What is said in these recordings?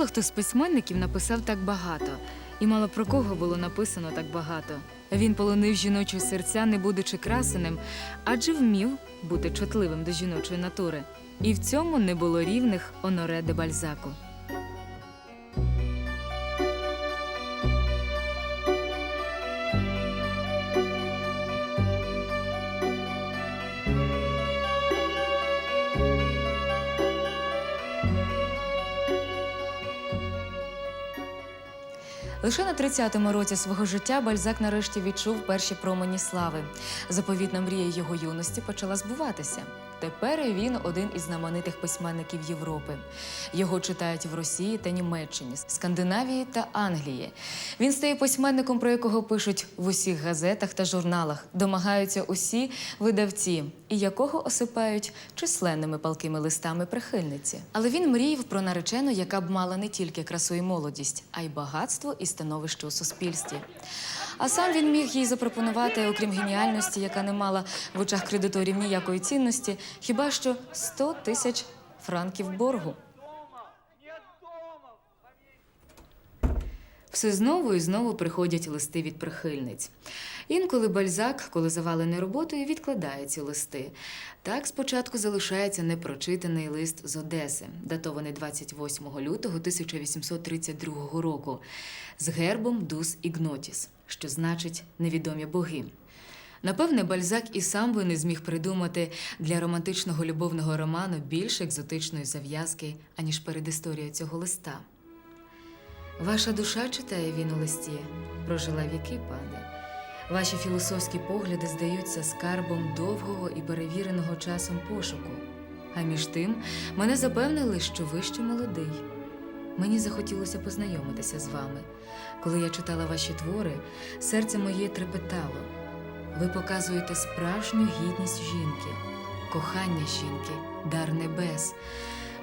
Мало хто з письменників написав так багато, і мало про кого було написано так багато. Він полонив жіночі серця, не будучи красеним, адже вмів бути чутливим до жіночої натури. І в цьому не було рівних Оноре де Бальзаку. Лише на 30-му році свого життя Бальзак нарешті відчув перші промені слави. Заповітна мрія його юності почала збуватися. Тепер він один із знаменитих письменників Європи. Його читають в Росії та Німеччині, Скандинавії та Англії. Він стає письменником, про якого пишуть в усіх газетах та журналах, домагаються усі видавці, і якого осипають численними палкими листами прихильниці. Але він мріяв про наречену, яка б мала не тільки красу і молодість, а й багатство і становище у суспільстві. А сам він міг їй запропонувати, окрім геніальності, яка не мала в очах кредиторів ніякої цінності, хіба що 100 тисяч франків боргу. Все знову і знову приходять листи від прихильниць. Інколи бальзак, коли завалений роботою, відкладає ці листи. Так спочатку залишається непрочитаний лист з Одеси, датований 28 лютого 1832 року, з гербом Дус Ігнотіс, що значить невідомі боги. Напевне, Бальзак і сам би не зміг придумати для романтичного любовного роману більш екзотичної зав'язки, аніж передісторія цього листа. Ваша душа читає він у листі, прожила віки, пане. Ваші філософські погляди здаються скарбом довгого і перевіреного часом пошуку. А між тим мене запевнили, що ви ще молодий. Мені захотілося познайомитися з вами. Коли я читала ваші твори, серце моє трепетало. Ви показуєте справжню гідність жінки, кохання жінки, дар небес,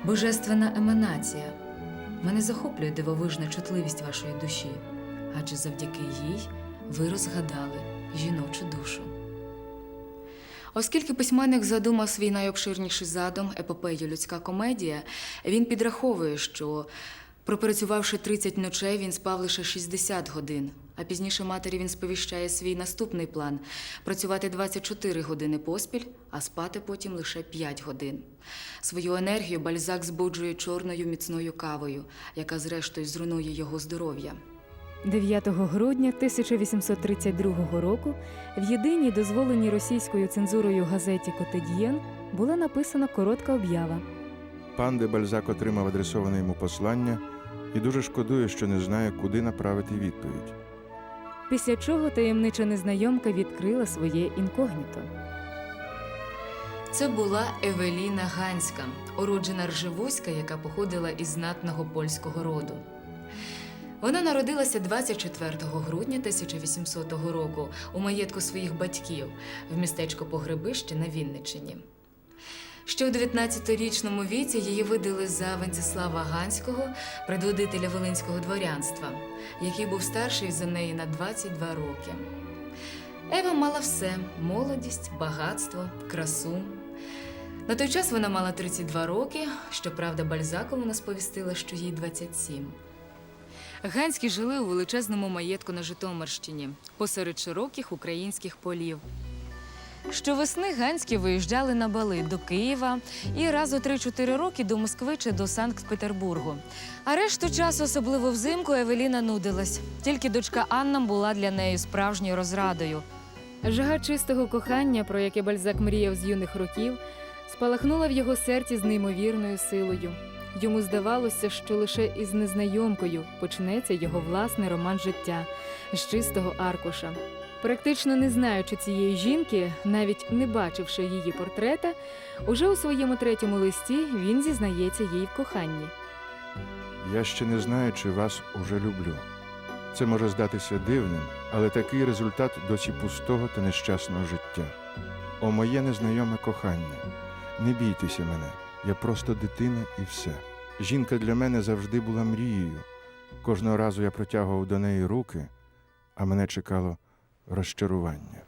божественна еманація. Мене захоплює дивовижна чутливість вашої душі, адже завдяки їй ви розгадали жіночу душу. Оскільки письменник задумав свій найобширніший задум епопею людська комедія, він підраховує, що пропрацювавши 30 ночей, він спав лише 60 годин. А пізніше матері він сповіщає свій наступний план працювати 24 години поспіль, а спати потім лише 5 годин. Свою енергію бальзак збуджує чорною міцною кавою, яка зрештою зруйнує його здоров'я. 9 грудня 1832 року в єдиній дозволеній російською цензурою газеті Котедієн була написана коротка об'ява. Пан де Бальзак отримав адресоване йому послання і дуже шкодує, що не знає, куди направити відповідь. Після чого таємнича незнайомка відкрила своє інкогніто. Це була Евеліна Ганська, уроджена Ржевуська, яка походила із знатного польського роду. Вона народилася 24 грудня 1800 року у маєтку своїх батьків в містечку Погребище на Вінниччині. Ще у 19-річному віці її видали за Венцислава Ганського, предводителя Волинського дворянства, який був старший за неї на 22 роки. Ева мала все: молодість, багатство, красу. На той час вона мала 32 роки, щоправда, Бальзаку вона сповістила, що їй 27. Ганські жили у величезному маєтку на Житомирщині, посеред широких українських полів. Щовесни Ганські виїжджали на бали до Києва і раз у 3-4 роки до Москви чи до Санкт-Петербургу. А решту часу, особливо взимку, Евеліна нудилась. Тільки дочка Анна була для неї справжньою розрадою. Жага чистого кохання, про яке Бальзак мріяв з юних років, спалахнула в його серці з неймовірною силою. Йому здавалося, що лише із незнайомкою почнеться його власний роман життя з чистого аркуша. Практично не знаючи цієї жінки, навіть не бачивши її портрета, уже у своєму третьому листі він зізнається їй в коханні. Я ще не знаю, чи вас уже люблю. Це може здатися дивним, але такий результат досі пустого та нещасного життя. О моє незнайоме кохання. Не бійтеся мене, я просто дитина і все. Жінка для мене завжди була мрією. Кожного разу я протягував до неї руки, а мене чекало розчарування.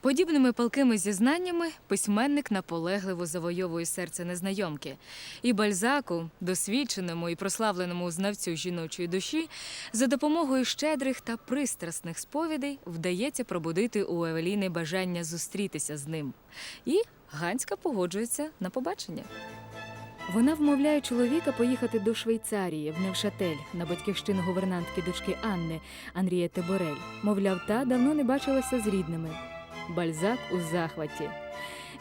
Подібними палкими зізнаннями письменник наполегливо завойовує серце незнайомки. І Бальзаку, досвідченому і прославленому знавцю жіночої душі, за допомогою щедрих та пристрасних сповідей вдається пробудити у Евеліни бажання зустрітися з ним. І Ганська погоджується на побачення. Вона вмовляє чоловіка поїхати до Швейцарії в Невшатель на батьківщину гувернантки дочки Анни Анрієти Борель. Мовляв, та давно не бачилася з рідними. Бальзак у захваті.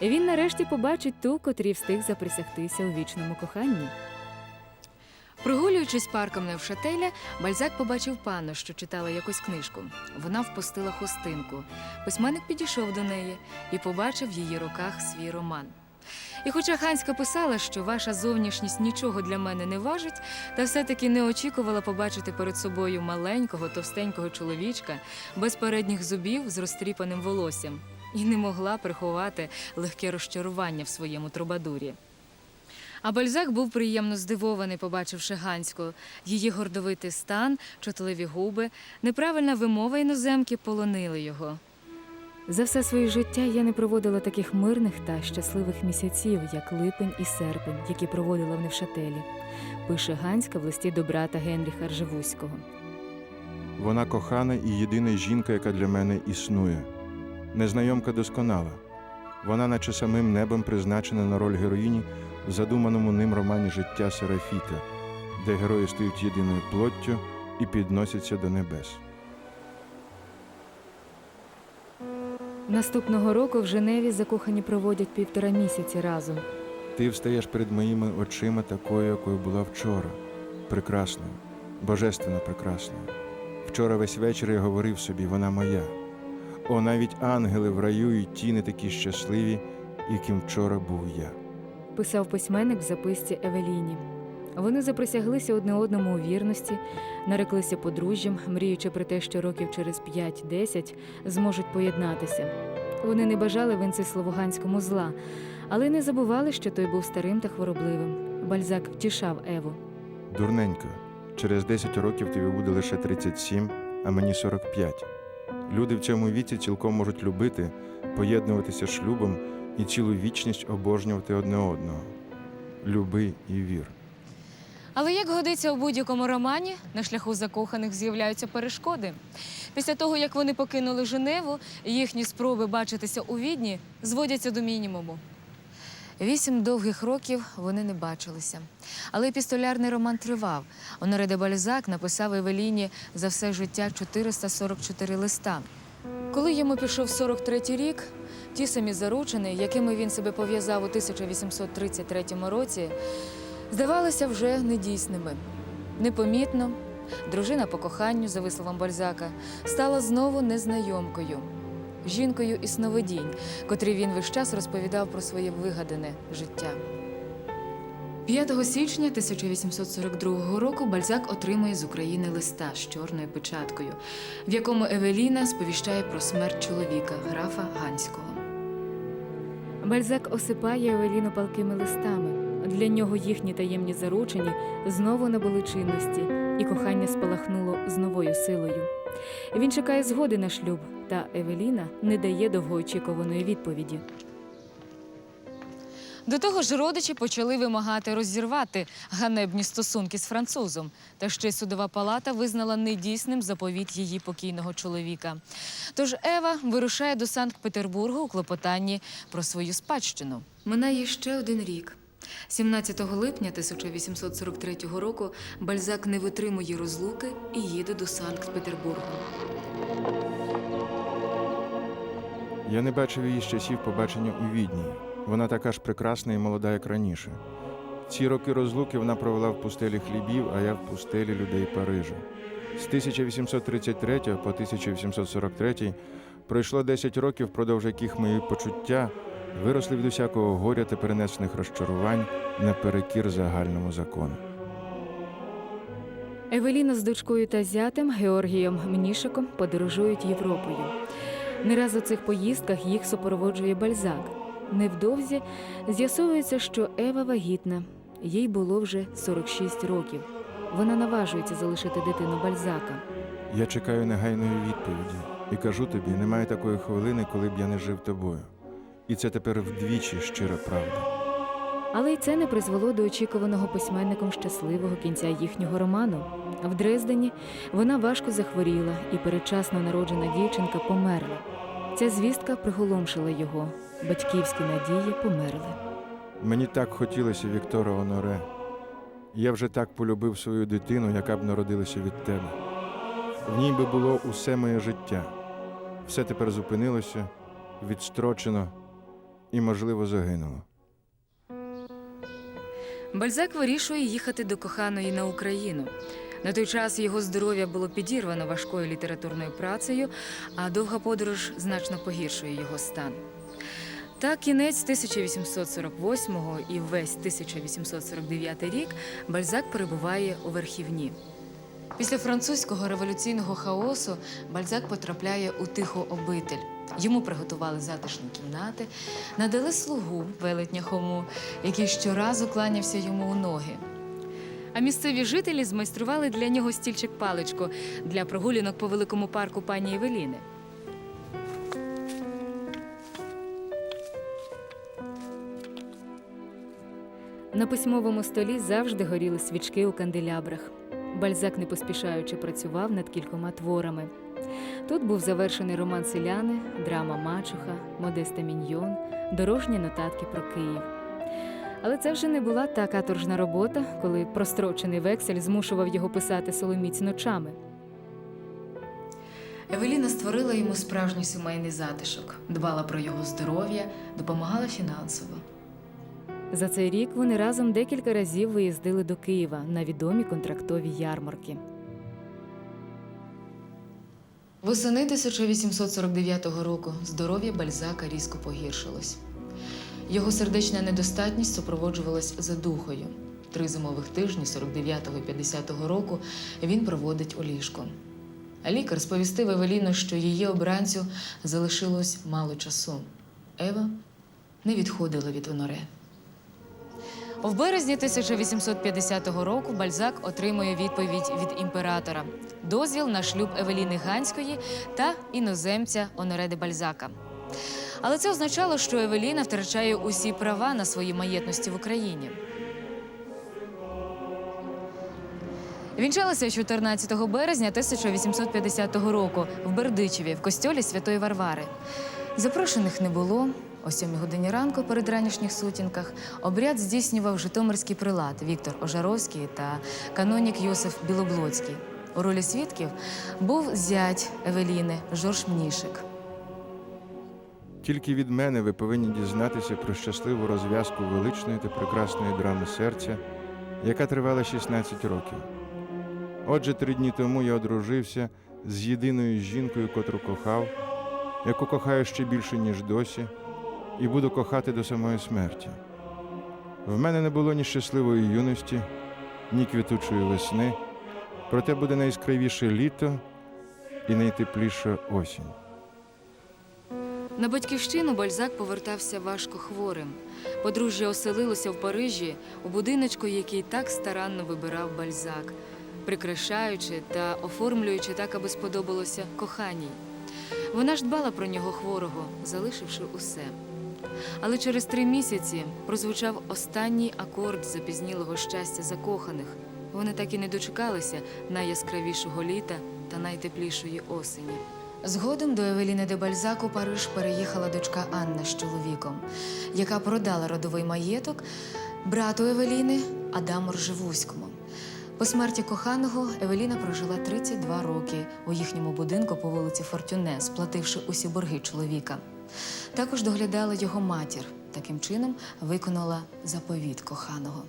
Він нарешті побачить ту, котрій встиг заприсягтися у вічному коханні. Прогулюючись парком Невшателя, Бальзак побачив панну, що читала якусь книжку. Вона впустила хустинку. Письменник підійшов до неї і побачив в її руках свій роман. І хоча Ханська писала, що ваша зовнішність нічого для мене не важить, та все-таки не очікувала побачити перед собою маленького, товстенького чоловічка без передніх зубів з розтріпаним волоссям, і не могла приховати легке розчарування в своєму трубадурі. А Бальзак був приємно здивований, побачивши Ганську. Її гордовитий стан, чутливі губи, неправильна вимова іноземки полонили його. За все своє життя я не проводила таких мирних та щасливих місяців, як липень і серпень, які проводила в Невшателі, пише Ганська в листі до брата Генріха Ржевузького. Вона кохана і єдина жінка, яка для мене існує. Незнайомка досконала. Вона, наче самим небом, призначена на роль героїні в задуманому ним романі Життя Серафіта, де герої стають єдиною плоттю і підносяться до небес. Наступного року в Женеві закохані проводять півтора місяці разом. Ти встаєш перед моїми очима такою, якою була вчора, прекрасною, божественно прекрасною. Вчора весь вечір я говорив собі, вона моя. О, навіть ангели в раю і ті не такі щасливі, яким вчора був я. писав письменник в записці Евеліні. Вони заприсяглися одне одному у вірності, нареклися подружжям, мріючи про те, що років через 5-10 зможуть поєднатися. Вони не бажали Венциславу Ганському зла, але не забували, що той був старим та хворобливим. Бальзак втішав Еву. Дурненько, через 10 років тобі буде лише 37, а мені 45. Люди в цьому віці цілком можуть любити, поєднуватися шлюбом і цілу вічність обожнювати одне одного. Люби і вір. Але як годиться у будь-якому романі, на шляху закоханих з'являються перешкоди. Після того, як вони покинули Женеву, їхні спроби бачитися у відні зводяться до мінімуму. Вісім довгих років вони не бачилися. Але епістолярний роман тривав. Оноре де Бальзак написав Евеліні за все життя 444 листа. Коли йому пішов 43-й рік, ті самі заручини, якими він себе пов'язав у 1833 році, здавалися вже недійсними. Непомітно дружина по коханню, за висловом Бальзака, стала знову незнайомкою, жінкою і сновидінь, котрій він весь час розповідав про своє вигадане життя. 5 січня 1842 року Бальзак отримує з України листа з чорною печаткою, в якому Евеліна сповіщає про смерть чоловіка, графа Ганського. Бальзак осипає Евеліну палкими листами. Для нього їхні таємні заручені знову набули чинності, і кохання спалахнуло з новою силою. Він чекає згоди на шлюб, та Евеліна не дає довгоочікуваної відповіді. До того ж, родичі почали вимагати розірвати ганебні стосунки з французом. Та ще й судова палата визнала недійсним заповіт її покійного чоловіка. Тож Ева вирушає до Санкт-Петербургу у клопотанні про свою спадщину. Минає ще один рік. 17 липня 1843 року Бальзак не витримує розлуки і їде до Санкт-Петербургу. Я не бачив її з часів побачення у Відні. Вона така ж прекрасна і молода, як раніше. Ці роки розлуки вона провела в пустелі хлібів, а я в пустелі людей Парижа. З 1833 по 1843 пройшло 10 років, впродовж яких мої почуття виросли від усякого горя та перенесених розчарувань наперекір загальному закону. Евеліна з дочкою та зятем Георгієм Мнішиком подорожують Європою. Не раз у цих поїздках їх супроводжує Бальзак. Невдовзі з'ясовується, що Ева вагітна. Їй було вже 46 років. Вона наважується залишити дитину Бальзака. Я чекаю негайної відповіді. І кажу тобі, немає такої хвилини, коли б я не жив тобою. І це тепер вдвічі щира правда. Але й це не призвело до очікуваного письменником щасливого кінця їхнього роману. В Дрездені вона важко захворіла, і передчасно народжена дівчинка померла. Ця звістка приголомшила його. Батьківські надії померли. Мені так хотілося Віктора Оноре. Я вже так полюбив свою дитину, яка б народилася від тебе. В ній би було усе моє життя. Все тепер зупинилося, відстрочено і, можливо, загинуло. Бальзак вирішує їхати до коханої на Україну. На той час його здоров'я було підірвано важкою літературною працею, а довга подорож значно погіршує його стан. Так, кінець 1848 і весь 1849 рік Бальзак перебуває у верхівні. Після французького революційного хаосу Бальзак потрапляє у тиху обитель. Йому приготували затишні кімнати, надали слугу велетня Хому, який щоразу кланявся йому у ноги. А місцеві жителі змайстрували для нього стільчик паличку для прогулянок по великому парку пані Евеліни. На письмовому столі завжди горіли свічки у канделябрах. Бальзак, не поспішаючи, працював над кількома творами. Тут був завершений роман Селяни, драма Мачуха, Модеста Міньйон, дорожні нотатки про Київ. Але це вже не була та каторжна робота, коли прострочений вексель змушував його писати соломіць ночами. Евеліна створила йому справжній сімейний затишок, дбала про його здоров'я, допомагала фінансово. За цей рік вони разом декілька разів виїздили до Києва на відомі контрактові ярмарки. Восени 1849 року здоров'я Бальзака різко погіршилось. Його сердечна недостатність супроводжувалась задухою. Три зимових тижні 49-го і 50-го року він проводить у ліжку. Лікар сповістив Евеліну, що її обранцю залишилось мало часу. Ева не відходила від Оноре. В березні 1850 року Бальзак отримує відповідь від імператора: дозвіл на шлюб Евеліни Ганської та іноземця Оноре де Бальзака. Але це означало, що Евеліна втрачає усі права на свої маєтності в Україні. Вінчалися 14 березня 1850 року в Бердичеві в костьолі Святої Варвари. Запрошених не було. О 7 годині ранку перед ранішніх сутінках обряд здійснював житомирський прилад Віктор Ожаровський та канонік Йосиф Білоблоцький. У ролі свідків був зять Евеліни Жорж Мнішик. Тільки від мене ви повинні дізнатися про щасливу розв'язку величної та прекрасної драми серця, яка тривала 16 років. Отже, три дні тому я одружився з єдиною жінкою, котру кохав, яку кохаю ще більше, ніж досі, і буду кохати до самої смерті. В мене не було ні щасливої юності, ні квітучої весни, проте буде найяскравіше літо і найтепліша осінь. На батьківщину Бальзак повертався важко хворим. Подружжя оселилося в Парижі у будиночку, який так старанно вибирав Бальзак, прикрашаючи та оформлюючи так, аби сподобалося коханій. Вона ж дбала про нього хворого, залишивши усе. Але через три місяці прозвучав останній акорд запізнілого щастя закоханих. Вони так і не дочекалися найяскравішого літа та найтеплішої осені. Згодом до Евеліни де Бальзак у Париж переїхала дочка Анна з чоловіком, яка продала родовий маєток брату Евеліни Адаму Ржевуському. По смерті коханого Евеліна прожила 32 роки у їхньому будинку по вулиці Фортюне, сплативши усі борги чоловіка. Також доглядала його матір. Таким чином виконала заповіт коханого.